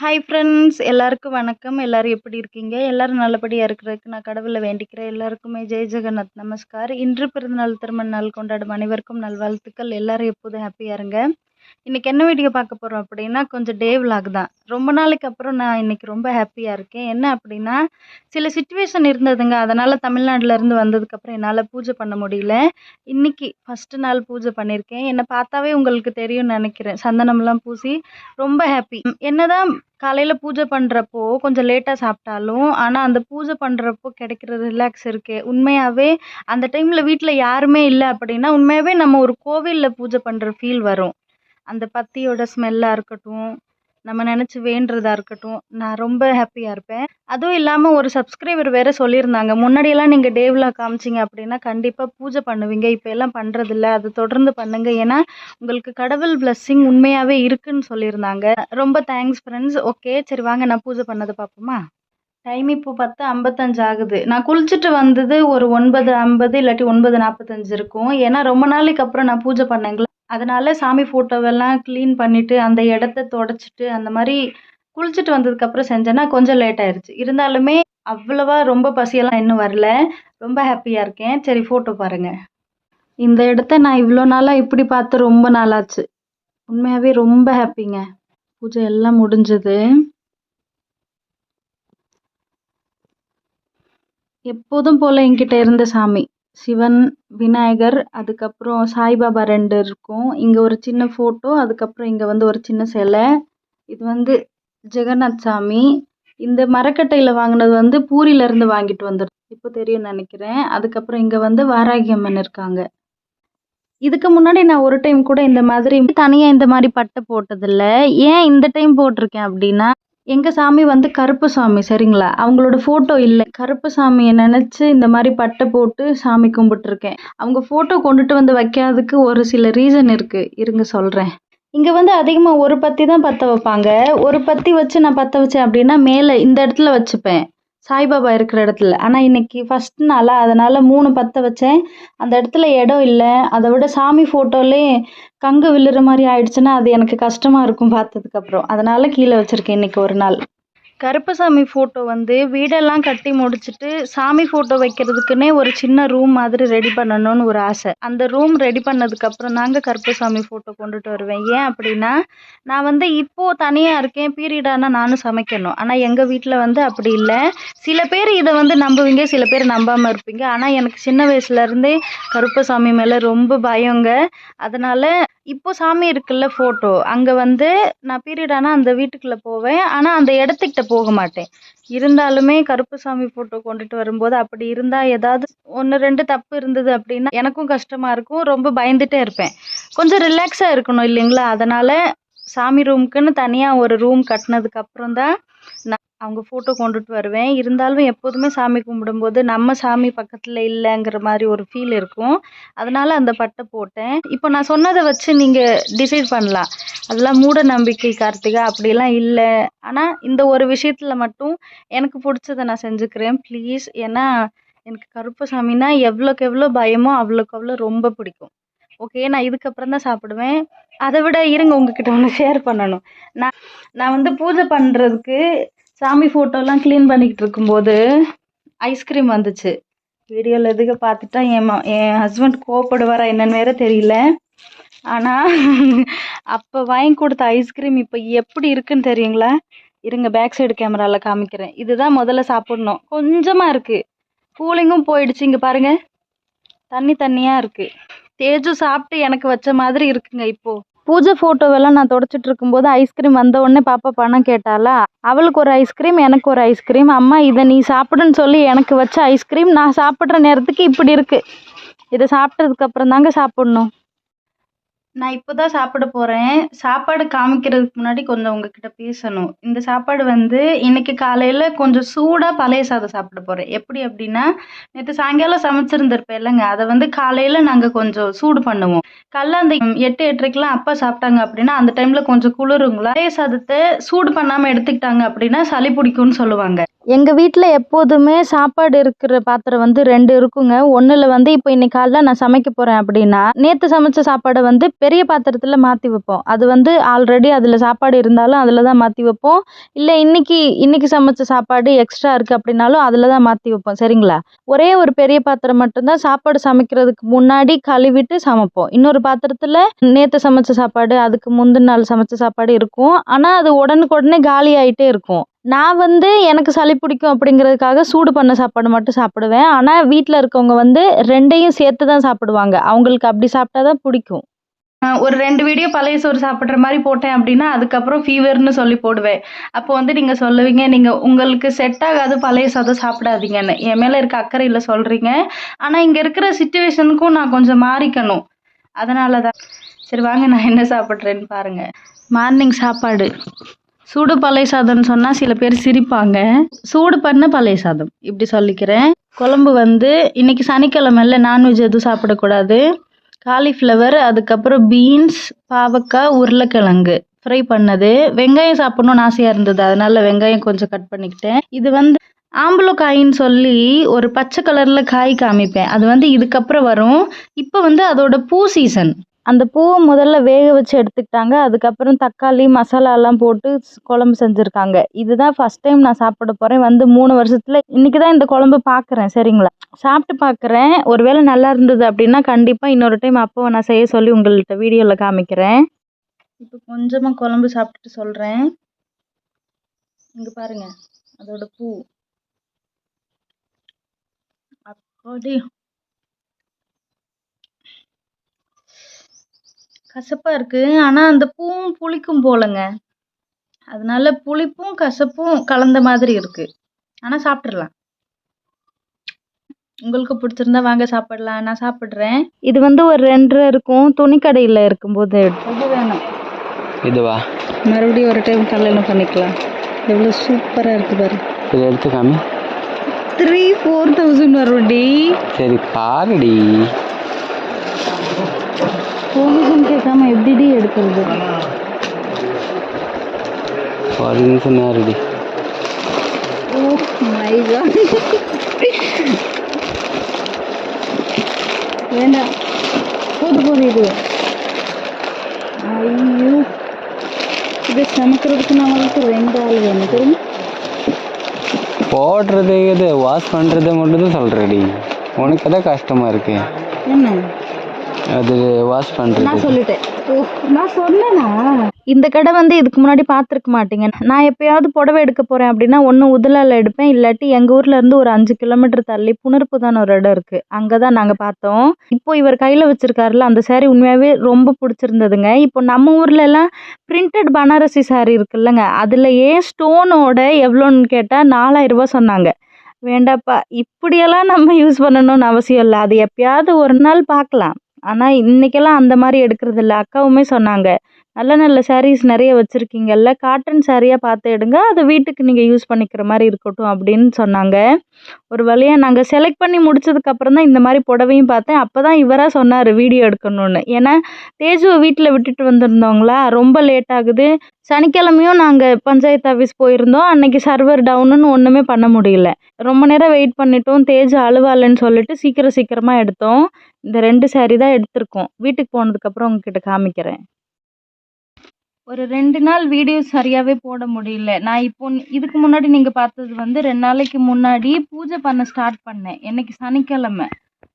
Hi friends எல்லாருக்கும் வணக்கம். எல்லாரும் எப்படி இருக்கீங்க? எல்லோரும் நல்லபடியாக இருக்கிறதுக்கு நான் கடவுளை வேண்டிக்கிறேன். எல்லாருக்குமே ஜெய் ஜெகநாத் நமஸ்கார். இன்று பிறந்தநாள் திருமண நாள் கொண்டாடும் அனைவருக்கும் நல்வாழ்த்துக்கள். எல்லோரும் எப்போதும் ஹாப்பியாக இருங்க. இன்றைக்கி என்ன வீடியோ பார்க்க போகிறோம் அப்படின்னா கொஞ்சம் டே விலாக் தான். ரொம்ப நாளைக்கு அப்புறம் நான் இன்றைக்கி ரொம்ப ஹாப்பியாக இருக்கேன். என்ன அப்படின்னா சில சுச்சுவேஷன் இருந்ததுங்க. அதனால் தமிழ்நாட்டிலேருந்து வந்ததுக்கப்புறம் என்னால் பூஜை பண்ண முடியல. இன்றைக்கி ஃபஸ்ட்டு நாள் பூஜை பண்ணியிருக்கேன் என்னை பார்த்தாவே உங்களுக்கு தெரியும்னு நினைக்கிறேன். சந்தனம்லாம் பூசி ரொம்ப ஹாப்பி என்னதான் காலையில் பூஜை பண்ணுறப்போ கொஞ்சம் லேட்டாக சாப்பிட்டாலும் ஆனால் அந்த பூஜை பண்ணுறப்போ கிடைக்கிற ரிலாக்ஸ் இருக்கே. உண்மையாகவே அந்த டைமில் வீட்டில் யாருமே இல்லை அப்படின்னா உண்மையாகவே நம்ம ஒரு கோவிலில் பூஜை பண்ணுற ஃபீல் வரும். அந்த பத்தியோட ஸ்மெல்லாக இருக்கட்டும் நம்ம நினச்சி வேண்டுறதா இருக்கட்டும் நான் ரொம்ப ஹாப்பியாக இருப்பேன். அதுவும் இல்லாமல் ஒரு சப்ஸ்கிரைபர் வேறு சொல்லியிருந்தாங்க முன்னாடியெல்லாம் நீங்கள் டேவில் காமிச்சிங்க அப்படின்னா கண்டிப்பாக பூஜை பண்ணுவீங்க இப்போ எல்லாம் பண்ணுறதில்ல அது தொடர்ந்து பண்ணுங்க. ஏன்னா உங்களுக்கு கடவுள் பிளஸ்ஸிங் உண்மையாகவே இருக்குன்னு சொல்லியிருந்தாங்க. ரொம்ப தேங்க்ஸ் ஃப்ரெண்ட்ஸ் ஓகே சரி வாங்க நான் பூஜை பண்ணதை பார்ப்போமா? டைம் இப்போ பத்து ஐம்பத்தஞ்சு ஆகுது. நான் குளிச்சுட்டு வந்தது ஒரு ஒன்பது ஐம்பது இல்லாட்டி ஒன்பது நாற்பத்தஞ்சு இருக்கும். ஏன்னா ரொம்ப நாளைக்கு அப்புறம் நான் பூஜை பண்ணேங்களா? அதனால சாமி ஃபோட்டோவெல்லாம் க்ளீன் பண்ணிவிட்டு அந்த இடத்த தொடச்சிட்டு அந்த மாதிரி குளிச்சுட்டு வந்ததுக்கப்புறம் செஞ்சேன்னா கொஞ்சம் லேட் ஆயிடுச்சு இருந்தாலுமே அவ்வளவா ரொம்ப பசியெல்லாம் இன்னும் வரல. ரொம்ப ஹாப்பியாக இருக்கேன். சரி ஃபோட்டோ பாருங்கள் இந்த இடத்த நான் இவ்வளோ நாளாக இப்படி பார்த்து ரொம்ப நாளாச்சு. உண்மையாகவே ரொம்ப ஹாப்பிங்க பூஜை எல்லாம் முடிஞ்சது. எப்போதும் போல் என்கிட்ட இருந்த சாமி. சிவன் விநாயகர் அதுக்கப்புறம் சாய்பாபா ரெண்டு இருக்கும். இங்கே ஒரு சின்ன ஃபோட்டோ அதுக்கப்புறம் இங்கே வந்து ஒரு சின்ன சிலை. இது வந்து ஜெகநாத் சாமி. இந்த மரக்கட்டையில் வாங்கினது வந்து பூரியிலேருந்து வாங்கிட்டு வந்துடும் இப்போ தெரியும்னு நினைக்கிறேன். அதுக்கப்புறம் இங்கே வந்து வாராகி அம்மன் இருக்காங்க. இதுக்கு முன்னாடி நான் ஒரு டைம் கூட இந்த மாதிரி தனியாக இந்த மாதிரி பட்டை போட்டதில்லை. ஏன் இந்த டைம் போட்டிருக்கேன் அப்படின்னா எங்கள் சாமி வந்து கருப்பு சாமி சரிங்களா? அவங்களோட ஃபோட்டோ இல்லை. கருப்பு சாமியை நினச்சி இந்த மாதிரி பட்டை போட்டு சாமி கும்பிட்டுருக்கேன். அவங்க ஃபோட்டோ கொண்டுட்டு வந்து வைக்காததுக்கு ஒரு சில ரீசன் இருக்குது இருங்க சொல்கிறேன் இங்கே வந்து அதிகமாக ஒரு பத்தி தான் பற்ற வைப்பாங்க. ஒரு பத்தி வச்சு நான் பற்ற வச்சேன் அப்படின்னா மேலே இந்த இடத்துல வச்சுப்பேன். சாய்பாபா இருக்கிற இடத்துல. ஆனால் இன்னைக்கு ஃபஸ்ட் நாளா அதனால் மூணு பற்ற வச்சேன். அந்த இடத்துல இடம் இல்லை. அதை விட சாமி ஃபோட்டோலே கங்கு விழுற மாதிரி ஆயிடுச்சுன்னா அது எனக்கு கஷ்டமாக இருக்கும் பார்த்ததுக்கப்புறம் அதனால் கீழே வச்சுருக்கேன் இன்னைக்கு ஒரு நாள். கருப்பசாமி ஃபோட்டோ வந்து வீடெல்லாம் கட்டி முடிச்சுட்டு சாமி ஃபோட்டோ வைக்கிறதுக்குன்னே ஒரு சின்ன ரூம் மாதிரி ரெடி பண்ணணும்னு ஒரு ஆசை. அந்த ரூம் ரெடி பண்ணதுக்கப்புறம் தாங்க கருப்பசாமி ஃபோட்டோ கொண்டுட்டு வருவேன். ஏன் அப்படின்னா நான் வந்து இப்போது தனியாக இருக்கேன் பீரியடானா நானும் சமைக்கணும். ஆனால் எங்கள் வீட்டில் வந்து அப்படி இல்லை. சில பேர் இதை வந்து நம்புவீங்க சில பேர் நம்பாமல் இருப்பீங்க. ஆனால் எனக்கு சின்ன வயசுலேருந்தே கருப்பசாமி மேலே ரொம்ப பயங்க. அதனால் இப்போ சாமி இருக்குல்ல ஃபோட்டோ அங்கே வந்து நான் பீரியடானா அந்த வீட்டுக்குள்ளே போவேன். ஆனால் அந்த இடத்துக்கிட்ட போக மாட்டேன் இருந்தாலுமே கருப்புசாமி ஃபோட்டோ கொண்டுட்டு வரும்போது அப்படி இருந்தால் ஏதாவது ஒன்று ரெண்டு தப்பு இருந்தது அப்படின்னா எனக்கும் கஷ்டமாக இருக்கும். ரொம்ப பயந்துட்டே இருப்பேன். கொஞ்சம் ரிலாக்ஸாக இருக்கணும் இல்லைங்களா? அதனால் சாமி ரூமுக்குன்னு தனியாக ஒரு ரூம் கட்டினதுக்கு அப்புறம் தான் அவங்க ஃபோட்டோ கொண்டுட்டு வருவேன். இருந்தாலும் எப்போதுமே சாமி கும்பிடும்போது நம்ம சாமி பக்கத்தில் இல்லைங்கிற மாதிரி ஒரு ஃபீல் இருக்கும். அதனால் அந்த பட்டை போட்டேன். இப்போ நான் சொன்னதை வச்சு நீங்கள் டிசைட் பண்ணலாம். அதெல்லாம் மூட நம்பிக்கை கார்த்திகா அப்படிலாம் இல்லை. ஆனால் இந்த ஒரு விஷயத்தில் மட்டும் எனக்கு பிடிச்சத நான் செஞ்சுக்கிறேன். ப்ளீஸ் ஏன்னா எனக்கு கருப்பசாமின்னா எவ்வளோக்கு எவ்வளோ பயமோ அவ்வளோக்கு அவ்வளோ ரொம்ப பிடிக்கும். ஓகே நான் இதுக்கப்புறம் தான் சாப்பிடுவேன். அதை விட இருங்க உங்ககிட்ட ஒன்று ஷேர் பண்ணணும். நான் நான் வந்து பூஜை பண்ணுறதுக்கு சாமி ஃபோட்டோலாம் க்ளீன் பண்ணிக்கிட்டு இருக்கும்போது ஐஸ்கிரீம் வந்துச்சு. வீடியோவில் எதுக்கு பார்த்துட்டா என் என் ஹஸ்பண்ட் கோவப்படுவாரா என்னன்னு வேற தெரியல. ஆனால் அப்போ வாங்கி கொடுத்த ஐஸ்கிரீம் இப்போ எப்படி இருக்குன்னு தெரியுங்களா? இருங்க பேக் சைடு கேமராவில் காமிக்கிறேன். இதுதான் முதல்ல சாப்பிட்ணும். கொஞ்சமாக இருக்குது கூலிங்கும் போயிடுச்சு. இங்கே பாருங்கள் தண்ணி தண்ணியாக இருக்குது தேஜு சாப்பிட்டு எனக்கு வச்ச மாதிரி இருக்குங்க இப்போது பூஜை ஃபோட்டோவெல்லாம் நான் தொடச்சிட்டு இருக்கும்போது ஐஸ்கிரீம் வந்த உடனே பாப்பா பணம் கேட்டாளா? அவளுக்கு ஒரு ஐஸ்கிரீம் எனக்கு ஒரு ஐஸ்கிரீம் அம்மா இதை நீ சாப்பிடுன்னு சொல்லி எனக்கு வச்ச ஐஸ்கிரீம் நான் சாப்பிட்ற நேரத்துக்கு இப்படி இருக்குது இதை சாப்பிட்டதுக்கு அப்புறம் தாங்க சாப்பிட்ணும். நான் இப்போ தான் சாப்பிட போகிறேன் சாப்பாடு காமிக்கிறதுக்கு முன்னாடி கொஞ்சம் உங்ககிட்ட பேசணும். இந்த சாப்பாடு வந்து இன்னைக்கு காலையில் கொஞ்சம் சூடாக பழைய சாதம் சாப்பிட போகிறேன் எப்படி அப்படின்னா நேற்று சாயங்காலம் சமைச்சிருந்திருப்பேன் இல்லைங்க. அதை வந்து காலையில் நாங்கள் கொஞ்சம் சூடு பண்ணுவோம். காலைல அந்த எட்டு எட்டரைக்கெலாம் அப்பா சாப்பிட்டாங்க அப்படின்னா அந்த டைமில் கொஞ்சம் குளிருங்களா? பழைய சாதத்தை சூடு பண்ணாமல் எடுத்துக்கிட்டாங்க அப்படின்னா சளி பிடிக்கும்னு சொல்லுவாங்க. எங்கள் வீட்டில் எப்போதுமே சாப்பாடு இருக்கிற பாத்திரம் வந்து ரெண்டு இருக்குங்க. ஒன்றில் வந்து இப்போ இன்னைக்கு காலைல நான் சமைக்க போகிறேன் அப்படின்னா நேற்று சமைச்ச சாப்பாடை வந்து பெரிய பாத்திரத்தில் மாற்றி வைப்போம். அது வந்து ஆல்ரெடி அதில் சாப்பாடு இருந்தாலும் அதில் தான் மாற்றி வைப்போம். இல்லை இன்னைக்கு இன்னைக்கு சமைச்ச சாப்பாடு எக்ஸ்ட்ரா இருக்குது அப்படின்னாலும் அதில் தான் மாற்றி வைப்போம். சரிங்களா? ஒரே ஒரு பெரிய பாத்திரம் மட்டும்தான் சாப்பாடு சமைக்கிறதுக்கு முன்னாடி கழுவிட்டு சமைப்போம். இன்னொரு பாத்திரத்தில் நேற்று சமைச்ச சாப்பாடு அதுக்கு முந்தின நாள் சமைச்ச சாப்பாடு இருக்கும். ஆனால் அது உடனுக்குடனே காலி ஆகிட்டே இருக்கும். நான் வந்து எனக்கு சளி பிடிக்கும் அப்படிங்கிறதுக்காக சூடு பண்ண சாப்பாடு மட்டும் சாப்பிடுவேன். ஆனால் வீட்டில் இருக்கவங்க வந்து ரெண்டையும் சேர்த்து தான் சாப்பிடுவாங்க. அவங்களுக்கு அப்படி சாப்பிட்டா தான் பிடிக்கும். ஒரு ரெண்டு வீடியோ பழைய சோறு சாப்பிட்ற மாதிரி போட்டேன் அப்படின்னா அதுக்கப்புறம் ஃபீவர்னு சொல்லி போடுவேன். அப்போ வந்து நீங்கள் சொல்லுவீங்க நீங்கள் உங்களுக்கு செட் ஆகாது பழைய சாதம் சாப்பிடாதீங்கன்னு. என் மேலே இருக்க அக்கறையில் சொல்கிறீங்க ஆனால் இங்கே இருக்கிற சுச்சுவேஷனுக்கும் நான் கொஞ்சம் மாறிக்கணும். அதனால தான் சரி வாங்க நான் என்ன சாப்பிட்றேன்னு பாருங்கள் மார்னிங் சாப்பாடு. சூடு பழைய சாதம்னு சொன்னால் சில பேர் சிரிப்பாங்க. சூடு பண்ண பழைய சாதம். இப்படி சொல்லிக்கிறேன். குழம்பு வந்து இன்னைக்கு சனிக்கிழமைல நான்வெஜ் எதுவும் சாப்பிடக்கூடாது. காலிஃப்ளவர் அதுக்கப்புறம் பீன்ஸ் பாவக்காய் உருளைக்கிழங்கு ஃப்ரை பண்ணது. வெங்காயம் சாப்பிட்ணுன்னு ஆசையாக இருந்தது. அதனால வெங்காயம் கொஞ்சம் கட் பண்ணிக்கிட்டேன். இது வந்து ஆம்பலக்காயின்னு சொல்லி ஒரு பச்சை கலரில் காய் காமிப்பேன். அது வந்து இதுக்கப்புறம் வரும். இப்போ வந்து அதோட பூ சீசன் அந்த பூவை முதல்ல வேக வச்சு எடுத்துக்கிட்டாங்க. அதுக்கப்புறம் தக்காளி மசாலாலாம் போட்டு குழம்பு செஞ்சுருக்காங்க. இதுதான் ஃபர்ஸ்ட் டைம் நான் சாப்பிட போகிறேன் வந்து மூணு வருஷத்தில் இன்றைக்கி தான் இந்த குழம்பு பார்க்குறேன் சரிங்களா? சாப்பிட்டு பார்க்குறேன் ஒருவேளை நல்லா இருந்தது அப்படின்னா கண்டிப்பாக இன்னொரு டைம் அப்போ நான் செய்ய சொல்லி உங்கள்கிட்ட வீடியோவில் காமிக்கிறேன். இப்போ கொஞ்சமாக குழம்பு சாப்பிட்டுட்டு சொல்கிறேன் இங்கே பாருங்கள் அதோட பூ. அப்படி கசப்பாக இருக்குது ஆனால் அந்த பூவும் புளிக்கும் போலங்க. அதனால புளிப்பும் கசப்பும் கலந்த மாதிரி இருக்குது ஆனால் சாப்பிட்றலாம் உங்களுக்கு பிடிச்சிருந்தா வாங்க சாப்பிடலாம். நான் சாப்பிட்றேன். இது வந்து ஒரு ரெண்டரை இருக்கும். துணிக்கடையில் இருக்கும்போது இது வேணும். இதுவா? மறுபடியும் ஒரு டைம் கல்யாணம் பண்ணிக்கலாம். எவ்வளோ சூப்பராக இருக்குது பாரு. இதை எடுத்து காமி. த்ரீ ஃபோர் தௌசண்ட் வரும்டி. சரி பாருடி. பெர்மிஷன் கேட்காம எப்படிடி எடுக்கிறது. நிமிஷம் நேரடி ஓ மை காட் வேண்டாம். போது போது இது. ஐயோ. இதை சமைக்கிறதுக்கு நம்மளுக்கு ரெண்டு ஆள் வேணும் தெரியுமா போடுறது இது வாஷ் பண்ணுறது மட்டும் தான் சொல்கிறடி உனக்கு தான் கஷ்டமாக இருக்கு? என்ன? அது வாஷ் பண்ணுறது நான் சொல்லிட்டேன். நான் சொன்னேனா? இந்த கடை வந்து இதுக்கு முன்னாடி பார்த்துருக்க மாட்டீங்க. நான் எப்பயாவது புடவை எடுக்க போகிறேன் அப்படின்னா ஒன்று உதலால் எடுப்பேன். இல்லாட்டி எங்கள் ஊரில் இருந்து ஒரு அஞ்சு கிலோமீட்டர் தள்ளி புனர்புதான் ஒரு இடம் இருக்குது அங்கே தான் நாங்கள் பார்த்தோம். இப்போ இவர் கையில் வச்சிருக்காருல அந்த சேரீ உண்மையாகவே ரொம்ப பிடிச்சிருந்ததுங்க. இப்போ நம்ம ஊரில் எல்லாம் பிரிண்டட் பனாரசி சாரீ இருக்குல்லங்க. அதுலயே ஸ்டோனோட எவ்வளோன்னு கேட்டால் நாலாயிரம் ரூபா சொன்னாங்க. வேண்டாப்பா இப்படியெல்லாம் நம்ம யூஸ் பண்ணணும்னு அவசியம் இல்லை. அது எப்பயாவது ஒரு நாள் பார்க்கலாம். ஆனால் இன்றைக்கெல்லாம் அந்த மாதிரி எடுக்கிறது இல்லை அக்காவுமே சொன்னாங்க நல்ல நல்ல ஸேரீஸ் நிறைய வச்சுருக்கீங்கல்ல காட்டன் சாரியாக பார்த்து எடுங்க. அதை வீட்டுக்கு நீங்கள் யூஸ் பண்ணிக்கிற மாதிரி இருக்கட்டும் அப்படின்னு சொன்னாங்க. ஒரு வழியாக நாங்கள் செலக்ட் பண்ணி முடிச்சதுக்கப்புறம் தான் இந்த மாதிரி புடவையும் பார்த்தேன். அப்போ தான் இவராக சொன்னார் வீடியோ எடுக்கணும்னு. ஏன்னா தேஜுவை வீட்டில் விட்டுட்டு வந்திருந்தோங்களா ரொம்ப லேட் ஆகுது. சனிக்கிழமையும் நாங்கள் பஞ்சாயத்து ஆஃபீஸ் போயிருந்தோம். அன்னைக்கு சர்வர் டவுனுன்னு ஒன்றுமே பண்ண முடியல. ரொம்ப நேரம் வெயிட் பண்ணிட்டோம். தேஜ் அழுவாலன்னு சொல்லிட்டு சீக்கிரம் சீக்கிரமாக எடுத்தோம். இந்த ரெண்டு சேரீ தான் எடுத்திருக்கோம். வீட்டுக்கு போனதுக்கப்புறம் உங்ககிட்ட காமிக்கிறேன். ஒரு ரெண்டு நாள் வீடியோ சரியாகவே போட முடியல. நான் இப்போ இதுக்கு முன்னாடி நீங்கள் பார்த்தது வந்து ரெண்டு நாளைக்கு முன்னாடி பூஜை பண்ண ஸ்டார்ட் பண்ணேன். என்னைக்கு சனிக்கிழமை.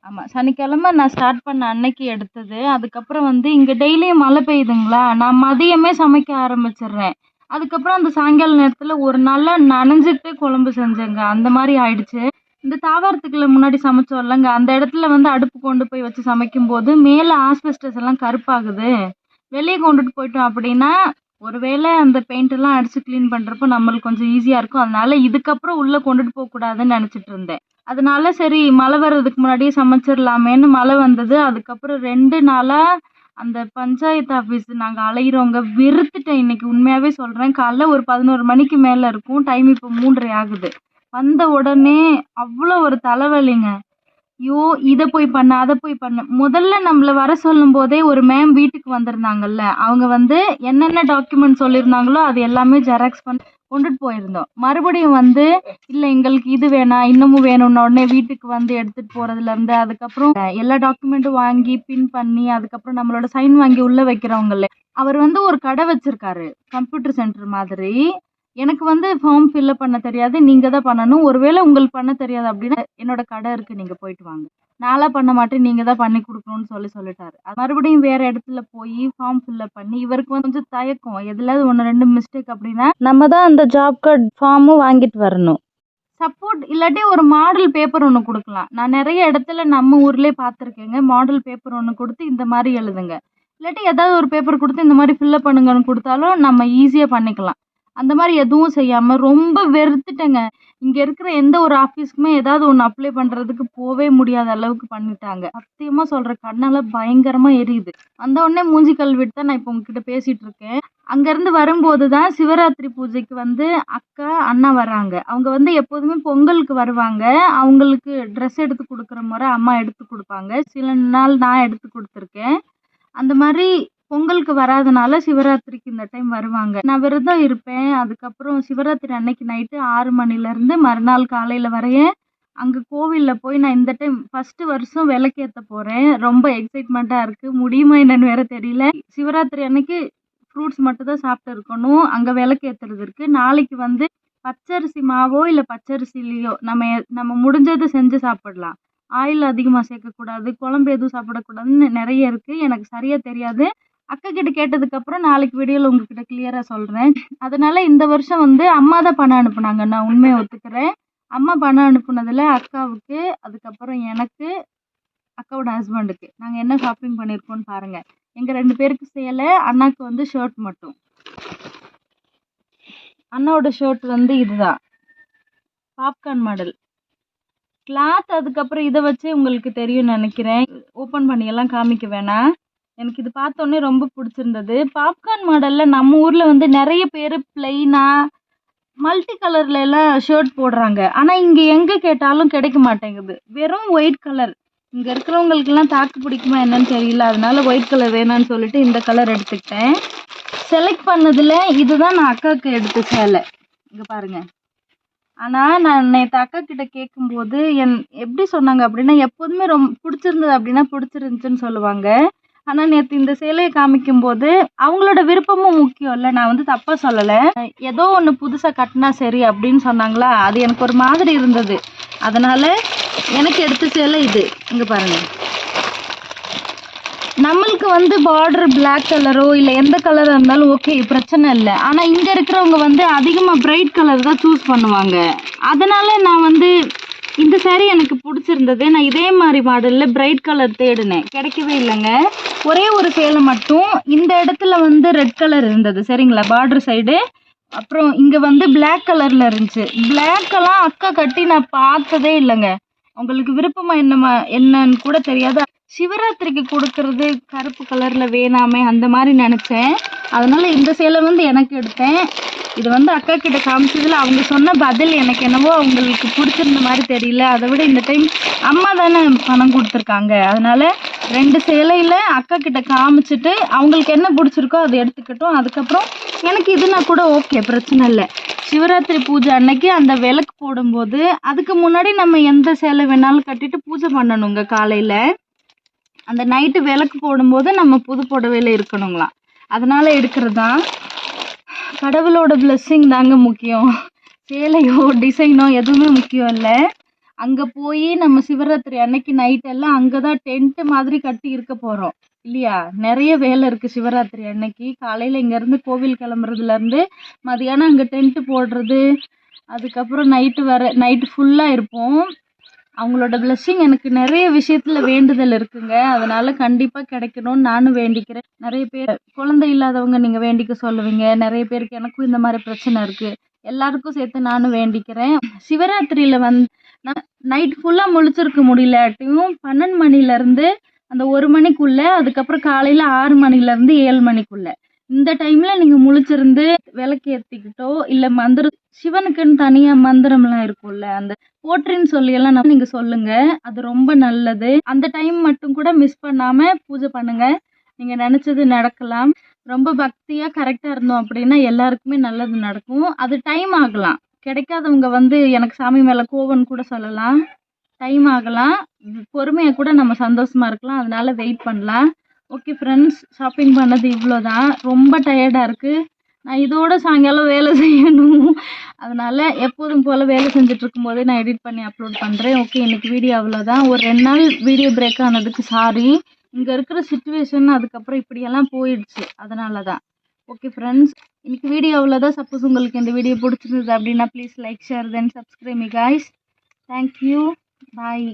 ஆமாம் சனிக்கிழமை நான் ஸ்டார்ட் பண்ண அன்னைக்கு எடுத்தது. அதுக்கப்புறம் வந்து இங்கே டெய்லியும் மழை பெய்யுதுங்களா? நான் மதியமே சமைக்க ஆரம்பிச்சிடுறேன். அதுக்கப்புறம் அந்த சாயங்கால நேரத்தில் ஒரு நாளில் நனைஞ்சிட்டு குழம்பு செஞ்சேங்க. அந்த மாதிரி ஆயிடுச்சு. இந்த தாவாரத்துக்குள்ள முன்னாடி சமைச்சோம் இல்லைங்க. அந்த இடத்துல வந்து அடுப்பு கொண்டு போய் வச்சு சமைக்கும்போது மேலே ஆஸ்பெஸ்டஸ் எல்லாம் கருப்பாகுது. வெளியே கொண்டுட்டு போயிட்டோம் அப்படின்னா ஒருவேளை அந்த பெயிண்டெல்லாம் அடித்து அடிச்சு க்ளீன் பண்ணுறப்போ நம்மளுக்கு கொஞ்சம் ஈஸியாக இருக்கும். அதனால இதுக்கப்புறம் உள்ளே கொண்டுட்டு போகக்கூடாதுன்னு நினச்சிட்டு இருந்தேன். அதனால சரி மழை வர்றதுக்கு முன்னாடியே சமைச்சிடலாமேன்னு மழை வந்தது. அதுக்கப்புறம் ரெண்டு நாளாக அந்த பஞ்சாயத்து ஆஃபீஸ் நாங்கள் அலையிறவங்க வெறுத்துட்டேன் இன்னைக்கு உண்மையாகவே சொல்கிறேன் காலைல ஒரு பதினோரு மணிக்கு மேலே இருக்கும். டைம் இப்போ மூன்றரை ஆகுது. வந்த உடனே அவ்வளோ ஒரு தலைவலிங்க. ஐயோ இதை போய் பண்ண அதை போய் பண்ண. முதல்ல நம்மளை வர சொல்லும் போதே ஒரு மேம் வீட்டுக்கு வந்திருந்தாங்கல்ல. அவங்க வந்து என்னென்ன டாக்குமெண்ட் சொல்லியிருந்தாங்களோ அது எல்லாமே ஜெராக்ஸ் பண்ணி கொண்டுட்டு போயிருந்தோம். மறுபடியும் வந்து இல்லை எங்களுக்கு இது வேணாம் இன்னமும் வேணும்னா உடனே வீட்டுக்கு வந்து எடுத்துகிட்டு போகிறதுலேருந்து அதுக்கப்புறம் எல்லா டாக்குமெண்ட்டும் வாங்கி பின் பண்ணி அதுக்கப்புறம் நம்மளோட சைன் வாங்கி உள்ளே வைக்கிறவங்கள. அவர் வந்து ஒரு கடை வச்சிருக்காரு கம்ப்யூட்டர் சென்டர் மாதிரி. எனக்கு வந்து ஃபார்ம் ஃபில்அப் பண்ண தெரியாது. நீங்கள் தான் பண்ணணும். ஒருவேளை உங்களுக்கு பண்ண தெரியாது அப்படின்னா என்னோட கடை இருக்குது நீங்கள் போயிட்டு வாங்க. நான்லாம் பண்ண மாட்டேன். நீங்கள் தான் பண்ணி கொடுக்கணும்னு சொல்லி சொல்லிட்டாரு. அது மறுபடியும் வேறு இடத்துல போய் ஃபார்ம் ஃபில்அப் பண்ணி இவருக்கு வந்து கொஞ்சம் தயக்கம். எதுலாவது ஒன்று ரெண்டு மிஸ்டேக் அப்படின்னா நம்ம தான் அந்த ஜாப் கார்டு ஃபார்மும் வாங்கிட்டு வரணும். சப்போர்ட் இல்லாட்டி ஒரு மாடல் பேப்பர் ஒன்று கொடுக்கலாம். நான் நிறைய இடத்துல நம்ம ஊர்லேயே பார்த்துருக்கேங்க. மாடல் பேப்பர் ஒன்று கொடுத்து இந்த மாதிரி எழுதுங்க. இல்லாட்டி ஏதாவது ஒரு பேப்பர் கொடுத்து இந்த மாதிரி ஃபில்லப் பண்ணுங்கன்னு கொடுத்தாலும் நம்ம ஈஸியாக பண்ணிக்கலாம். அந்த மாதிரி எதுவும் செய்யாமல் ரொம்ப வெறுத்துட்டேங்க. இங்கே இருக்கிற எந்த ஒரு ஆஃபீஸ்க்குமே ஏதாவது ஒன்று அப்ளை பண்ணுறதுக்கு போகவே முடியாத அளவுக்கு பண்ணிட்டாங்க. சத்தியமாக சொல்கிற கண்ணெல்லாம் பயங்கரமாக எரியுது. அந்த உடனே மூஞ்சி கழுவிட்டு தான் நான் இப்போ உங்ககிட்ட பேசிகிட்டு இருக்கேன். அங்கேருந்து வரும்போது தான் சிவராத்திரி பூஜைக்கு வந்து அக்கா அண்ணா வராங்க. அவங்க வந்து எப்போதுமே பொங்கலுக்கு வருவாங்க. அவங்களுக்கு ட்ரெஸ் எடுத்து கொடுக்குற முறை அம்மா எடுத்து கொடுப்பாங்க. சில நாள் நான் எடுத்து கொடுத்துருக்கேன். அந்த மாதிரி பொங்கலுக்கு வராதனால சிவராத்திரிக்கு இந்த டைம் வருவாங்க. நான் விரதம் இருப்பேன். அதுக்கப்புறம் சிவராத்திரி அன்னைக்கு நைட்டு ஆறு மணிலேருந்து மறுநாள் காலையில் வரைய அங்கே கோவிலில் போய் நான் இந்த டைம் ஃபஸ்ட்டு வருஷம் விளக்கேற்ற போகிறேன் ரொம்ப எக்ஸைட்மெண்ட்டாக இருக்குது முடியுமா என்னன்னு வேற தெரியல. சிவராத்திரி அன்னைக்கு ஃப்ரூட்ஸ் மட்டும் தான் சாப்பிட்டு இருக்கணும். அங்கே விளக்கேற்றுறது இருக்குது நாளைக்கு வந்து பச்சரிசி மாவோ இல்லை பச்சரிசிலையோ நம்ம நம்ம முடிஞ்சதை செஞ்சு சாப்பிடலாம். ஆயில் அதிகமாக சேர்க்கக்கூடாது. குழம்பு எதுவும் சாப்பிடக்கூடாதுன்னு நிறைய இருக்குது எனக்கு சரியாக தெரியாது. அக்கா கிட்ட கேட்டதுக்கப்புறம் நாளைக்கு வீடியோவில் உங்ககிட்ட கிளியராக சொல்கிறேன் அதனால இந்த வருஷம் வந்து அம்மா தான் பணம் அனுப்புனாங்க. நான் உண்மையை ஒத்துக்கிறேன். அம்மா பணம் அனுப்புனதில் அக்காவுக்கு அதுக்கப்புறம் எனக்கு அக்காவோட ஹஸ்பண்டுக்கு நாங்கள் என்ன ஷாப்பிங் பண்ணியிருக்கோம்னு பாருங்கள் எங்கள் ரெண்டு பேருக்கு செய்யலை அண்ணாக்கு வந்து ஷர்ட் மட்டும். அண்ணாவோட ஷர்ட் வந்து இதுதான். பாப்கார்ன் மாடல் கிளாத் அதுக்கப்புறம் இதை வச்சே உங்களுக்கு தெரியும்னு நினைக்கிறேன். ஓப்பன் பண்ணியெல்லாம் காமிக்க வேணாம். எனக்கு இது பார்த்தோன்னே ரொம்ப பிடிச்சிருந்தது. பாப்கார்ன் மாடலில் நம்ம ஊரில் வந்து நிறைய பேர் பிளெயினாக மல்டி கலரில் எல்லாம் ஷர்ட் போடுறாங்க. ஆனால் இங்கே எங்கே கேட்டாலும் கிடைக்க மாட்டேங்குது. வெறும் ஒயிட் கலர் இங்கே இருக்கிறவங்களுக்கெல்லாம் தாக்கு பிடிக்குமா என்னன்னு தெரியல. அதனால ஒயிட் கலர் வேணாம்னு சொல்லிட்டு இந்த கலர் எடுத்துக்கிட்டேன். செலக்ட் பண்ணதில் இதுதான் நான் அக்காவுக்கு எடுத்த சேலை. இங்கே பாருங்க. ஆனால் நான் நேற்று அக்கா கிட்ட கேட்கும்போது என் எப்படி சொன்னாங்க அப்படின்னா எப்போதுமே ரொம்ப பிடிச்சிருந்தது அப்படின்னா பிடிச்சிருந்துச்சுன்னு சொல்லுவாங்க. ஆனால் நேற்று இந்த சேலையை காமிக்கும்போது அவங்களோட விருப்பமும் முக்கியம் இல்லை. நான் வந்து தப்பாக சொல்லலை. ஏதோ ஒன்று புதுசாக கட்டினா சரி அப்படின்னு சொன்னாங்களா? அது எனக்கு ஒரு மாதிரி இருந்தது. அதனால் எனக்கு எடுத்த சேலை இது. இங்கே பாருங்கள் நம்மளுக்கு வந்து பார்டர் பிளாக் கலரோ இல்லை எந்த கலராக இருந்தாலும் ஓகே பிரச்சனை இல்லை. ஆனால் இங்கே இருக்கிறவங்க வந்து அதிகமாக பிரைட் கலர் தான் சூஸ் பண்ணுவாங்க. அதனால் நான் வந்து இந்த சேரீ எனக்கு பிடிச்சிருந்தது. நான் இதே மாதிரி மாடலில் பிரைட் கலர் தேடினேன். கிடைக்கவே இல்லைங்க. ஒரே ஒரு சேலை மட்டும். இந்த இடத்துல வந்து ரெட் கலர் இருந்தது. சரிங்களா? பார்டர் சைடு அப்புறம் இங்கே வந்து பிளாக் கலரில் இருந்துச்சு. பிளாக்கெல்லாம் அக்கா கட்டி நான் பார்த்ததே இல்லைங்க. உங்களுக்கு விருப்பமாக என்னமா என்னன்னு கூட தெரியாது. சிவராத்திரிக்கு கொடுக்கறது கருப்பு கலரில் வேணாமே அந்த மாதிரி நினச்சேன். அதனால் இந்த சேலை வந்து எனக்கு எடுத்தேன். இது வந்து அக்கா கிட்ட காமிச்சதில் அவங்க சொன்ன பதில் எனக்கு என்னவோ அவங்களுக்கு பிடிச்சிருந்த மாதிரி தெரியல. அதை விட இந்த டைம் அம்மா தானே பணம் கொடுத்துருக்காங்க. அதனால் ரெண்டு சேலையில் அக்கா கிட்ட காமிச்சிட்டு அவங்களுக்கு என்ன பிடிச்சிருக்கோ அதை எடுத்துக்கிட்டோம். அதுக்கப்புறம் எனக்கு இதுனா கூட ஓகே பிரச்சனை இல்லை. சிவராத்திரி பூஜை அன்னைக்கு அந்த விளக்கு போடும்போது அதுக்கு முன்னாடி நம்ம எந்த சேலை வேணாலும் கட்டிட்டு பூஜை பண்ணணுங்க காலையில். அந்த நைட்டு விளக்கு போடும்போது நம்ம புது புடவையில் இருக்கணுங்களாம். அதனால் எடுக்கிறது? தான் கடவுளோட பிளெஸ்ஸிங் தாங்க முக்கியம். சேலையோ டிசைனோ எதுவுமே முக்கியம் இல்லை. அங்கே போய் நம்ம சிவராத்திரி அன்னைக்கு நைட்டெல்லாம் அங்கே தான் டென்ட்டு மாதிரி கட்டி இருக்க போகிறோம் இல்லையா? நிறைய வேலை இருக்குது சிவராத்திரி அன்னைக்கு. காலையில் இங்கேருந்து கோவில் கிளம்புறதுலேருந்து மதியானம் அங்கே டென்ட்டு போடுறது. அதுக்கப்புறம் நைட்டு வர நைட்டு ஃபுல்லாக இருப்போம். அவங்களோட blessing எனக்கு நிறைய விஷயத்துல வேண்டுதல் இருக்குங்க. அதனால கண்டிப்பா கிடைக்கணும்னு நானும் வேண்டிக்கிறேன். நிறைய பேர் குழந்தை இல்லாதவங்க நீங்க வேண்டிக்க சொல்லுவீங்க. நிறைய பேருக்கு எனக்கும் இந்த மாதிரி பிரச்சனை இருக்கு. எல்லாருக்கும் சேர்த்து நானும் வேண்டிக்கிறேன். சிவராத்திரியில வந்து நைட் ஃபுல்லா முழிச்சிருக்க முடியலாட்டியும் பன்னெண்டு மணில இருந்து அந்த ஒரு மணிக்குள்ள அதுக்கப்புறம் காலையில ஆறு மணில இருந்து ஏழு மணிக்குள்ள. இந்த டைம்ல நீங்க முழிச்சிருந்து விளக்கு ஏத்திக்கிட்டோ இல்ல மந்திர சிவனுக்குன்னு தனியா மந்திரம்லாம் இருக்கும்ல அந்த போற்றின்னு சொல்லி எல்லாம் நீங்க சொல்லுங்க. அது ரொம்ப நல்லது. அந்த டைம் மட்டும் கூட மிஸ் பண்ணாம பூஜை பண்ணுங்க. நீங்க நினைச்சது நடக்கலாம். ரொம்ப பக்தியாக கரெக்டாக இருந்தோம் அப்படின்னா எல்லாருக்குமே நல்லது நடக்கும். அது டைம் ஆகலாம். கிடைக்காதவங்க வந்து எனக்கு சாமி மேலே கோவம்னு கூட சொல்லலாம். டைம் ஆகலாம். பொறுமையாக கூட நம்ம சந்தோஷமா இருக்கலாம். அதனால வெயிட் பண்ணலாம். ஓகே ஃப்ரெண்ட்ஸ் ஷாப்பிங் பண்ணது இவ்வளோ தான் ரொம்ப டயர்டாக இருக்குது நான் இதோட சாயங்காலம் வேலை செய்யணும். அதனால எப்போதும் போல் வேலை செஞ்சுட்டு இருக்கும்போதே நான் எடிட் பண்ணி அப்லோட் பண்ணுறேன் ஓகே இன்றைக்கி வீடியோ அவ்வளோதான் ஒரு ரெண்டு நாள் வீடியோ பிரேக் ஆனதுக்கு சாரி இங்கே இருக்கிற சுச்சுவேஷன் அதுக்கப்புறம் இப்படியெல்லாம் போயிடுச்சு. அதனால தான் ஓகே ஃப்ரெண்ட்ஸ் இன்றைக்கி வீடியோ அவ்வளோதான் சப்போஸ் உங்களுக்கு இந்த வீடியோ பிடிச்சிருந்தது அப்படின்னா please like share then subscribe me guys thank you bye